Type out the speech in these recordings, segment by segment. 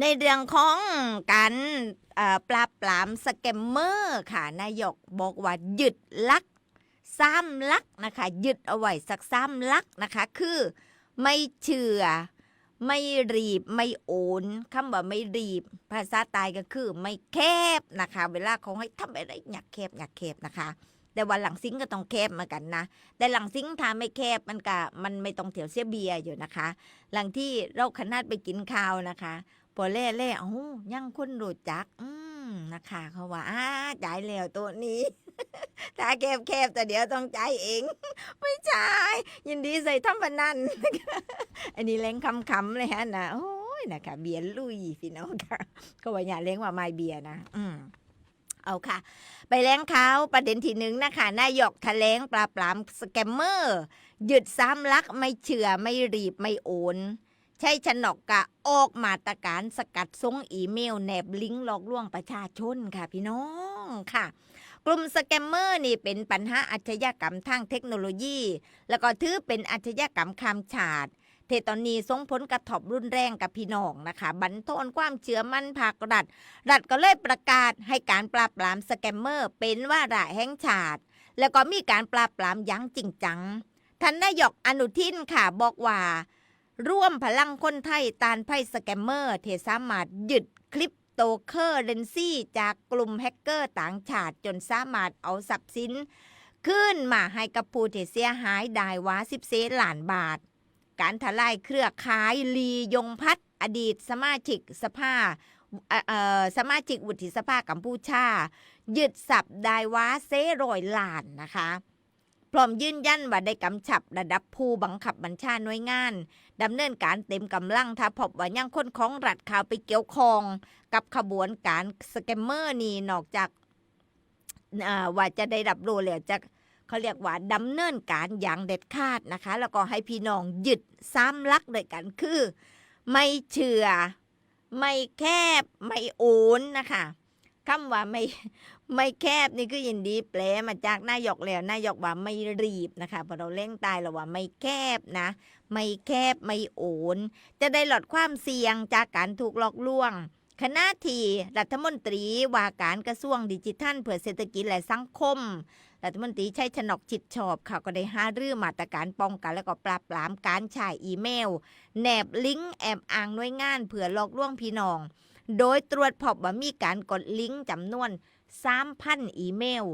ในเรื่องของการปราบปรามสแกมเมอร์ค่ะนายกบอกว่าหยุดลักซ้ำลักนะคะหยุดเอาไว้สักซ้ำลักนะคะ คือไม่เชื่อ ไม่รีบไม่โอนคำว่าไม่รีบ ภาษาตายก็คือไม่แคบนะคะ เวลาเขาให้ทำอะไรอยากแคบอยากแคบนะคะแต่ว่าหลังซิงก็ต้องแคบเหมือนกันนะ แต่หลังซิงทาไม่แคบมันก็มันไม่ต้องเถียวเสียเบียอยู่นะคะ หลังที่เราขนาดไปกินข้าวนะคะ พอเล่เล่เอ้ายังคนรู้จัก อืมนะคะเขาว่าอ้าจ่ายแล้วตัวนี้ ถ้าแคบแคบแต่เดี๋ยวต้องจ่ายเอง ไม่ใช่ยินดีใส่ทำพนันอันนี้เล้งคำๆเลยฮะนะโอ้ยนะคะเบียร์ลุยพี่น้องค่ะก็ว่าอย่าเล้งว่าไม่เบียร์นะอืมเอาค่ะ ไปแล้งเขาประเด็นที่หนึ่งนะคะนายกแถลงปราบปรามสแกมเมอร์หยุดซ้ำลักไม่เชื่อไม่รีบไม่โอน ใช่ชนกกะออกมาตรการสกัดส่งอีเมลแนบลิงก์หลอกลวงประชาชนค่ะพี่น้องค่ะ กลุ่มสแกมเมอร์นี่เป็นปัญหาอาชญากรรมทางเทคโนโลยี แล้วก็ถือเป็นอาชญากรรมคำฉาดเทตอนนี้ส่งผลกระทบรุนแรงกับพี่น้องนะคะ บันทอนความเชื่อมั่นภาครัฐ รัฐก็เลยประกาศให้การปราบปรามสแกมเมอร์ เป็นว่าระแห่งชาติ แล้วก็มีการปราบปรามอยั้งจริงจังท่านนายกอนุทินค่ะบอกว่า ร่วมพลังคนไทยตานภัยสแกมเมอร์เทสามารถหยุดคลิปโตเคอร์เรนซี่จากกลุ่มแฮกเกอร์ต่างชาติจนสามารถเอาทรัพย์สินขึ้นมาให้กับผู้ที่เสียหายได้ว่า10เซล้านบาท การทลายเครือข่ายลียงพัฒอดีตสมาชิกสภาสมาชิกวุฒิสภากัมพูชา ยึดสับได้ว่าเซรอยล้านนะคะ พร้อมยืนยันว่าได้กำชับระดับผู้บังคับบัญชาหน่วยงานดำเนินการเต็มกำลังถ้าพบว่ายังคนของรัฐข่าวไปเกี่ยวข้อง กับขบวนการสแกมเมอร์นี่นอกจากว่าจะได้รับรู้แล้วจะเขาเรียกว่าดำเนินการอย่างเด็ดขาดนะคะ แล้วก็ให้พี่น้องหยุดซ้ำลักด้วยกันคือ ไม่เชื่อ ไม่แคบไม่โอนนะคะ คำว่าไม่ไม่แคบนี่คือยินดีแปลมาจากนายกแล้วนายกว่าไม่รีบนะคะพอเราเล่งตายเราว่าไม่แคบนะ ไม่แคบไม่โอนจะได้ลดความเสี่ยงจากการถูกหลอกลวงคณะที่รัฐมนตรีว่าการกระทรวงดิจิทัล เพื่อเศรษฐกิจและสังคม รัฐมนตรีใชัยชนกจิตชอบค่ะก็ได้หารือมาตรการป้องกันและก็ปราบปรามการใช้อีเมล แนบลิงก์แอบอ้างหน่วยงานเพื่อหลอกลวงพี่น้อง โดยตรวจพบว่ามีการกดลิงก์จำนวน 3,000 อีเมล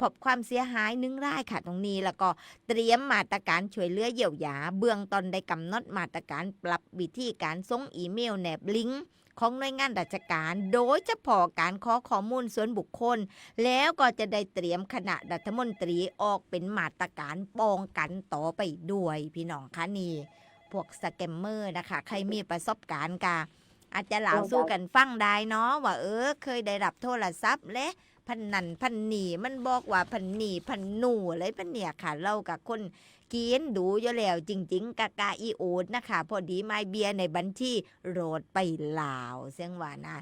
พบความเสียหายหนึ่งรายค่ะตรงนี้ แล้วก็เตรียมมาตรการช่วยเหลือเยียวยา เบื้องต้นได้กำหนดมาตรการปรับวิธีการส่งอีเมลแนบลิงก์ของหน่วยงานราชการ โดยเฉพาะการขอข้อมูลส่วนบุคคล แล้วก็จะได้เตรียมคณะรัฐมนตรีออกเป็นมาตรการป้องกันต่อไปด้วย พี่น้องคะนี่พวกสแกมเมอร์นะคะ ใครมีประสบการณ์กา อาจจะเล่าสู้กันฟังได้เนาะว่าเออ เคยได้รับโทรศัพท์และพันนันพันนีมันบอกว่าพันนีพันหนูอะไรพันเนี่ยค่ะเรากับคนเกียนดูอยู่แล้วจริง ๆกากาอีโอดนะคะ พอดีไม่เบียร์ในบัญชีโรดไปลาวเสียงว่านะ